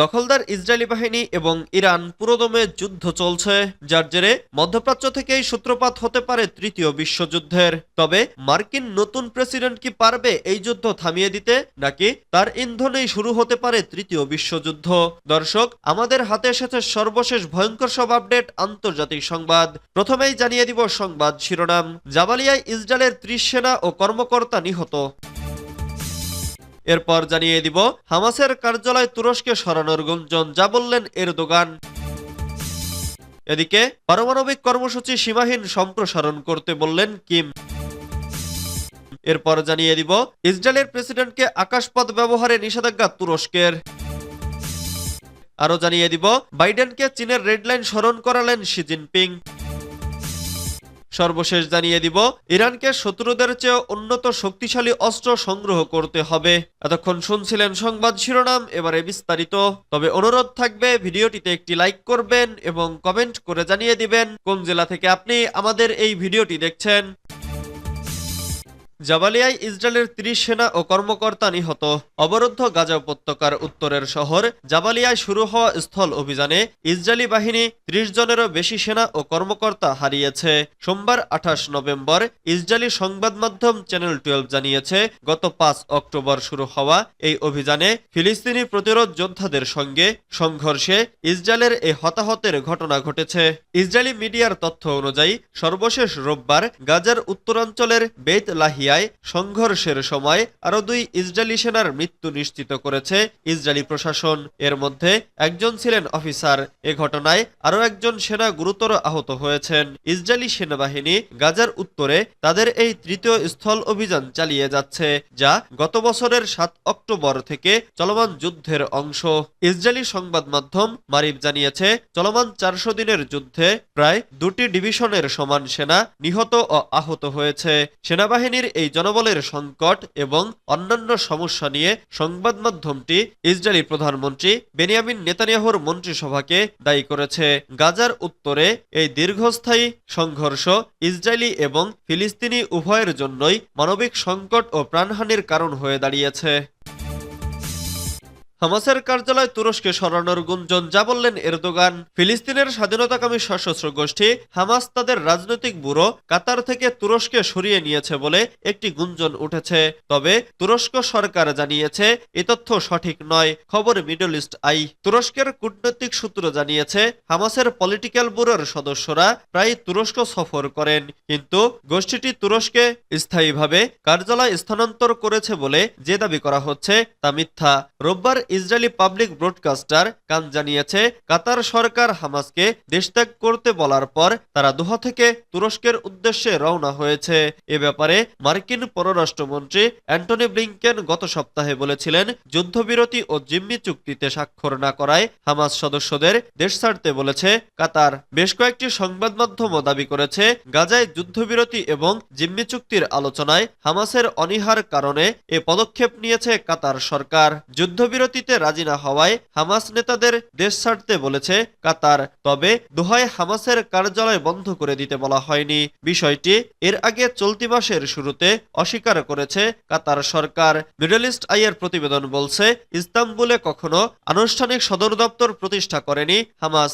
দখলদার ইসরায়েলি বাহিনী এবং ইরান পুরোদমে যুদ্ধ চলছে, যার জেরে মধ্যপ্রাচ্য থেকেই সূত্রপাত হতে পারে তৃতীয় বিশ্বযুদ্ধের। তবে মার্কিন নতুন প্রেসিডেন্ট কি পারবে এই যুদ্ধ থামিয়ে দিতে, নাকি তার ইন্ধনেই শুরু হতে পারে তৃতীয় বিশ্বযুদ্ধ? দর্শক, আমাদের হাতে এসেছে সর্বশেষ ভয়ঙ্কর সব আপডেট আন্তর্জাতিক সংবাদ। প্রথমেই জানিয়ে দিব সংবাদ শিরোনাম। জাবালিয়ায় ইসরায়েলের ত্রিশ সেনা ও কর্মকর্তা নিহত। এরপর জানিয়ে দিব, হামাসের কার্যালয় তুরস্কে সরানোর গুঞ্জন, যা বললেন এরদোগান। এদিকে, পারমাণবিক কর্মসূচি সীমাহীন সম্প্রসারণ করতে বললেন কিম। এরপর জানিয়ে দিব, ইসরায়েলের প্রেসিডেন্টকে আকাশপথ ব্যবহারে নিষেধাজ্ঞা তুরস্কের। আরও জানিয়ে দিব, বাইডেনকে চীনের রেডলাইন স্মরণ করালেন শি জিনপিং। সর্বশেষ জানিয়ে দিব, ইরানকে শত্রুদের চেয়ে উন্নত শক্তিশালী অস্ত্র সংগ্রহ করতে হবে। এতক্ষণ শুনছিলেন সংবাদ শিরোনাম, এবারে বিস্তারিত। তবে অনুরোধ থাকবে, ভিডিওটিতে একটি লাইক করবেন এবং কমেন্ট করে জানিয়ে দিবেন কোন জেলা থেকে আপনি আমাদের এই ভিডিওটি দেখছেন। জাবালিয়ায় ইসরায়েলের ত্রিশ সেনা ও কর্মকর্তা নিহত। অবরুদ্ধ গাজা উপত্যকার উত্তরের শহর জাবালিয়ায় শুরু হওয়া স্থল অভিযানে ইসরায়েলি বাহিনী ত্রিশ জনেরও বেশি সেনা ও কর্মকর্তা হারিয়েছে। সোমবার আঠাশ নভেম্বর ইসরায়েলি সংবাদ মাধ্যম চ্যানেল টুয়েলভ জানিয়েছে, গত পাঁচ অক্টোবর শুরু হওয়া এই অভিযানে ফিলিস্তিনি প্রতিরোধ যোদ্ধাদের সঙ্গে সংঘর্ষে ইসরায়েলের এই হতাহতের ঘটনা ঘটেছে। ইসরায়েলি মিডিয়ার তথ্য অনুযায়ী, সর্বশেষ রোববার গাজার উত্তরাঞ্চলের বেত লাহিয়ায় সংঘর্ষের সময় আরও দুই ইসরায়েলি সেনার মৃত্যু নিশ্চিত করেছে ইসরায়েলি প্রশাসন। এর মধ্যে একজন ছিলেন অফিসার। এ ঘটনায় আরও একজন সেনা গুরুতর আহত হয়েছেন। ইসরায়েলি সেনাবাহিনী গাজার উত্তরে তাদের এই তৃতীয় স্থল অভিযান চালিয়ে যাচ্ছে, যা গত বছরের সাত অক্টোবর থেকে চলমান যুদ্ধের অংশ। ইসরায়েলি সংবাদ মাধ্যম মারিফ জানিয়েছে, চলমান চারশো দিনের যুদ্ধে প্রায় দুটি ডিভিশনের সমান সেনা নিহত ও আহত হয়েছে। সেনাবাহিনীর এই জনবলের সংকট এবং অন্যান্য সমস্যা নিয়ে সংবাদ মাধ্যমটি ইসরায়েলি প্রধানমন্ত্রী বেনিয়ামিন নেতানিয়াহুর মন্ত্রিসভাকে দায়ী করেছে। গাজার উত্তরে এই দীর্ঘস্থায়ী সংঘর্ষ ইসরায়েলি এবং ফিলিস্তিনি উভয়ের জন্যই মানবিক সংকট ও প্রাণহানির কারণ হয়ে দাঁড়িয়েছে। হামাসের কার্যালয় তুরস্কে সরানোর গুঞ্জন, যা বললেন এরদোগান। ফিলিস্তিনের স্বাধীনতাকামী সশস্ত্র গোষ্ঠী হামাস তাদের রাজনৈতিক ব্যুরো কাতার থেকে তুরস্কে সরিয়ে নিয়েছে বলে একটি গুঞ্জন উঠেছে। তবে তুরস্ক সরকার জানিয়েছে, এ তথ্য সঠিক নয়, খবর মিডল ইস্ট আই। তুরস্কের কূটনৈতিক সূত্র জানিয়েছে, হামাসের পলিটিক্যাল ব্যুরোর সদস্যরা প্রায় তুরস্ক সফর করেন, কিন্তু গোষ্ঠীটি তুরস্কে স্থায়ীভাবে কার্যালয় স্থানান্তর করেছে বলে যে দাবি করা হচ্ছে তা মিথ্যা। রোববার ইসরায়েলি পাবলিক ব্রডকাস্টার কান জানিয়েছে, কাতার সরকার হামাসকে দেশত্যাগ করতে বলার পর তারা দোহা থেকে তুরস্কের উদ্দেশ্যে রওনা হয়েছে। এ ব্যাপারে মার্কিন পররাষ্ট্রমন্ত্রী অ্যান্টনি ব্লিংকেন গত সপ্তাহে বলেছিলেন, যুদ্ধবিরতি ও জিম্মি চুক্তিতে স্বাক্ষর না করায় হামাস সদস্যদের দেশ ছাড়তে বলেছে। কাতার বেশ কয়েকটি সংবাদ মাধ্যমও দাবি করেছে, গাজায় যুদ্ধবিরতি এবং জিম্মি চুক্তির আলোচনায় হামাসের অনীহার কারণে এ পদক্ষেপ নিয়েছে কাতার সরকার। যুদ্ধবিরতিতে রাজি না হওয়ায় হামাস নেতাদের দেশ ছাড়তে বলেছে কাতার। তবে দোহায় হামাসের কার্যালয় বন্ধ করে দিতে বলা হয়নি। বিষয়টি এর আগে চলতি মাসের শুরুতে অস্বীকার করেছে কাতার সরকার। মিডল ইস্ট আইয়ের প্রতিবেদন বলছে, ইস্তাম্বুলে কখনো আনুষ্ঠানিক সদর দপ্তর প্রতিষ্ঠা করেনি হামাস।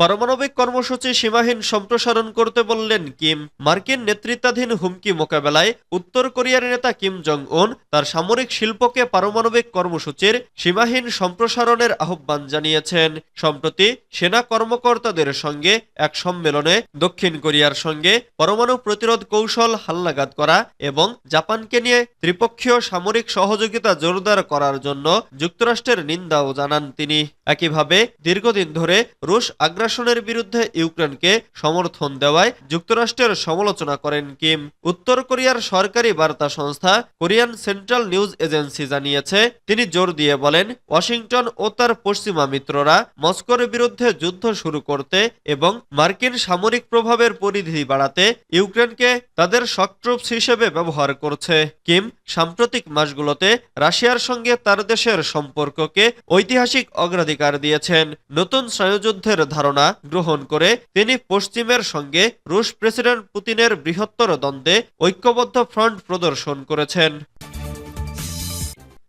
পারমাণবিক কর্মসূচি সীমাহীন সম্প্রসারণ করতে বললেন কিম। মার্কিন নেতৃত্বাধীন হুমকি মোকাবেলায় উত্তর কোরিয়ার নেতা কিম জং উন তার সামরিক শিল্পকে পারমাণবিক কর্মসূচির সীমাহীন সম্প্রসারণের আহ্বান জানিয়েছেন। সম্প্রতি সেনা কর্মকর্তাদের সঙ্গে এক সম্মেলনে দক্ষিণ কোরিয়ার সঙ্গে পরমাণু প্রতিরোধ কৌশল হাল্লাঘাত করা এবং জাপানকে নিয়ে ত্রিপক্ষীয় সামরিক সহযোগিতা জোরদার করার জন্য যুক্তরাষ্ট্রের নিন্দাও জানান তিনি। একইভাবে দীর্ঘদিন ধরে রুশ আগ্রাসনের বিরুদ্ধে ইউক্রেনকে সমর্থন দেওয়ায় যুক্তরাষ্ট্রের সমালোচনা করেন কিম। উত্তর কোরিয়ার সরকারি বার্তা সংস্থা কোরিয়ান সেন্ট্রাল নিউজ এজেন্সি জানিয়েছে, তিনি জোর দিয়ে বলেন, ওয়াশিংটন ও তার পশ্চিমা মিত্ররা মস্কোর বিরুদ্ধে যুদ্ধ শুরু করতে এবং মার্কিন সামরিক প্রভাবের পরিধি বাড়াতে ইউক্রেনকে তাদের শকট্রুপস হিসেবে ব্যবহার করছে। কিম সাম্প্রতিক মাসগুলোতে রাশিয়ার সঙ্গে তার দেশের সম্পর্ককে ঐতিহাসিক অগ্রাধিকার দিয়েছেন। নতুন স্নায়ুযুদ্ধের ধারণা গ্রহণ করে তিনি পশ্চিমের সঙ্গে রুশ প্রেসিডেন্ট পুতিনের বৃহত্তর দ্বন্দ্বে ঐক্যবদ্ধ ফ্রন্ট প্রদর্শন করেছেন।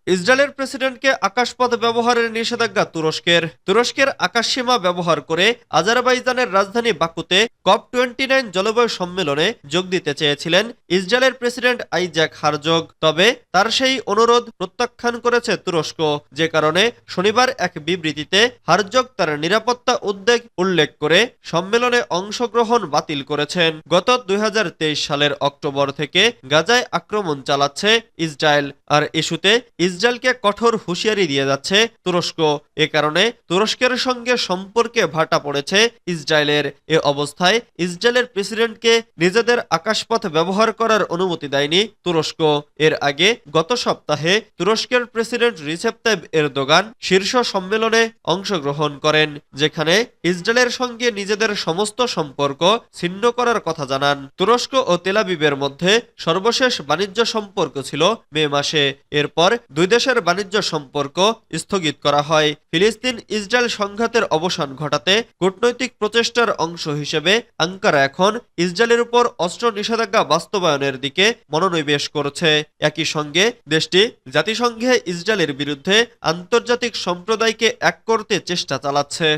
ইসরায়েলের প্রেসিডেন্টকে আকাশপথ ব্যবহারের নিষেধাজ্ঞা তুরস্কের। তুরস্কের আকাশসীমা ব্যবহার করে আজারবাইজানের রাজধানী বাকুতে কপ টোয়েন্টি নাইন জলবায়ু সম্মেলনে যোগ দিতে চেয়েছিলেন ইসরায়েলের প্রেসিডেন্ট আইজাক হারজোগ। তবে তার সেই অনুরোধ প্রত্যাখ্যান করেছে তুরস্ক। যে কারণে শনিবার এক বিবৃতিতে হারজোগ তার নিরাপত্তা উদ্বেগ উল্লেখ করে সম্মেলনে অংশগ্রহণ বাতিল করেছেন। গত দুই হাজার তেইশ সালের অক্টোবর থেকে গাজায় আক্রমণ চালাচ্ছে ইসরায়েল। আর ইস্যুতে ইসরায়েলকে কঠোর হুঁশিয়ারি দিয়ে যাচ্ছে তুরস্ক। এ কারণে তুরস্কের সঙ্গে সম্পর্কে ভাটা পড়েছে ইসরায়েলের। এ অবস্থায় ইসরায়েলের প্রেসিডেন্টকে নিজেদের আকাশপথ ব্যবহার করার অনুমতি দেয়নি তুরস্ক। এর আগে গত সপ্তাহে তুরস্কের প্রেসিডেন্ট রিসেপ তাইব এরদোগান শীর্ষ সম্মেলনে অংশগ্রহণ করেন, যেখানে ইসরায়েলের সঙ্গে নিজেদের সমস্ত সম্পর্ক ছিন্ন করার কথা জানান। তুরস্ক ও তেলাবিবের মধ্যে সর্বশেষ বাণিজ্য সম্পর্ক ছিল মে মাসে। এরপর দুই দেশের বাণিজ্য সম্পর্ক স্থগিত করা হয়। ফিলিস্তিন ইসরায়েল সংঘাতের অবসান ঘটাতে কূটনৈতিক প্রচেষ্টার অংশ হিসেবে আঙ্কারা এখন ইসরায়েলের উপর অস্ত্র নিষেধাজ্ঞা বাস্তবায়নের দিকে মনোনিবেশ করছে। একই সঙ্গে দেশটি জাতিসংঘে ইসরায়েলের বিরুদ্ধে আন্তর্জাতিক সম্প্রদায়কে এক করতে চেষ্টা চালাচ্ছে।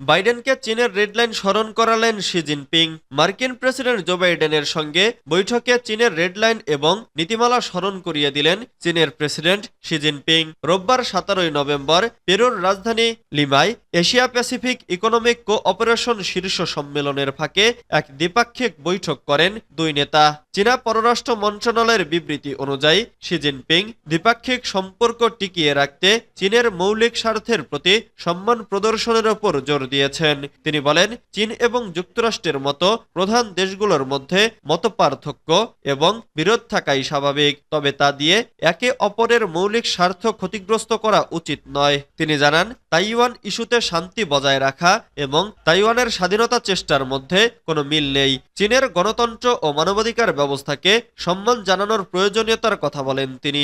বাইডেনকে চীনের রেডলাইন স্মরণ করালেন শি জিনপিং। মার্কিন প্রেসিডেন্ট জো বাইডেনের সঙ্গে বৈঠকে চীনের রেডলাইন এবং নীতিমালা স্মরণ করিয়ে দিলেন চীনের প্রেসিডেন্ট শি জিনপিং। রোববার সতেরোই নভেম্বর পেরুর রাজধানী লিমায় এশিয়া প্যাসিফিক ইকোনমিক কোঅপারেশন শীর্ষ সম্মেলনের ফাঁকে এক দ্বিপাক্ষিক বৈঠক করেন দুই নেতা। চীনা পররাষ্ট্র মন্ত্রণালয়ের বিবৃতি অনুযায়ী, শি জিনপিং দ্বিপাক্ষিক সম্পর্ক টিকিয়ে রাখতে চীনের মৌলিক স্বার্থের প্রতি সম্মান প্রদর্শনের ওপর জোর দিয়েছেন। তিনি বলেন, চীন এবং যুক্তরাষ্ট্রের মতো প্রধান দেশগুলোর মধ্যে মতপার্থক্য এবং বিরোধ থাকাই স্বাভাবিক, তবে তা দিয়ে একে অপরের মৌলিক স্বার্থ ক্ষতিগ্রস্ত করা উচিত নয়। তিনি জানান, তাইওয়ান ইস্যুতে শান্তি বজায় রাখা এবং তাইওয়ানের স্বাধীনতা চেষ্টার মধ্যে কোনো মিল নেই। চীনের গণতন্ত্র ও মানবাধিকার ব্যবস্থাকে সম্মান জানানোর প্রয়োজনীয়তার কথা বলেন তিনি।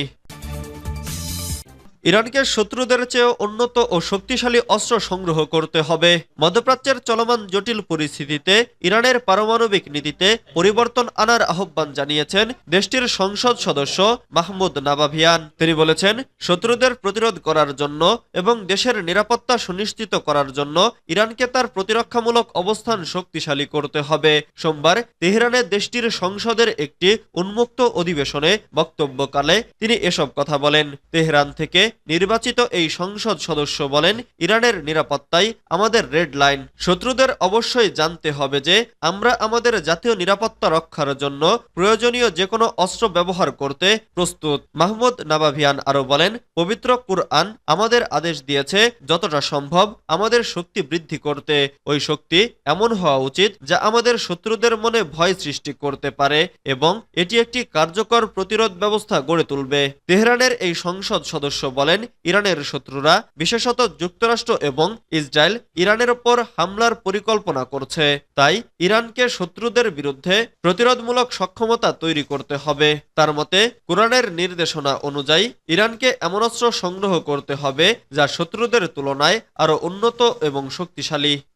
ইরানকে শত্রুদের চেয়ে উন্নত ও শক্তিশালী অস্ত্র সংগ্রহ করতে হবে। মধ্যপ্রাচ্যের চলমান জটিল পরিস্থিতিতে ইরানের পারমাণবিক নীতিতে পরিবর্তন আনার আহ্বান জানিয়েছেন দেশটির সংসদ সদস্য মাহমুদ নাবাভিয়ান। তিনি বলেছেন, শত্রুদের প্রতিরোধ করার জন্য এবং দেশের নিরাপত্তা সুনিশ্চিত করার জন্য ইরানকে তার প্রতিরক্ষামূলক অবস্থান শক্তিশালী করতে হবে। সোমবার তেহরানে দেশটির সংসদের একটি উন্মুক্ত অধিবেশনে বক্তব্যকালে তিনি এসব কথা বলেন। তেহরান থেকে নির্বাচিত এই সংসদ সদস্য বলেন, ইরানের নিরাপত্তাই আমাদের রেড লাইন। শত্রুদের অবশ্যই জানতে হবে যে, আমরা আমাদের জাতীয় নিরাপত্তা রক্ষার জন্য প্রয়োজনীয় যে কোনো অস্ত্র ব্যবহার করতে প্রস্তুত। মাহমুদ নাবাভিয়ান আরও বলেন, পবিত্র কুরআন আমাদের আদেশ দিয়েছে, যতটা সম্ভব আমাদের শক্তি বৃদ্ধি করতে। ওই শক্তি এমন হওয়া উচিত যা আমাদের শত্রুদের মনে ভয় সৃষ্টি করতে পারে এবং এটি একটি কার্যকর প্রতিরোধ ব্যবস্থা গড়ে তুলবে। তেহরানের এই সংসদ সদস্য বলেন, ইরানের শত্রুরা, বিশেষত যুক্তরাষ্ট্র এবং ইসরায়েল, ইরানের ওপর হামলার পরিকল্পনা করছে। তাই ইরানকে শত্রুদের বিরুদ্ধে প্রতিরোধমূলক সক্ষমতা তৈরি করতে হবে। তার মতে, কোরআনের নির্দেশনা অনুযায়ী ইরানকে এমন অস্ত্র সংগ্রহ করতে হবে যা শত্রুদের তুলনায় আরও উন্নত এবং শক্তিশালী।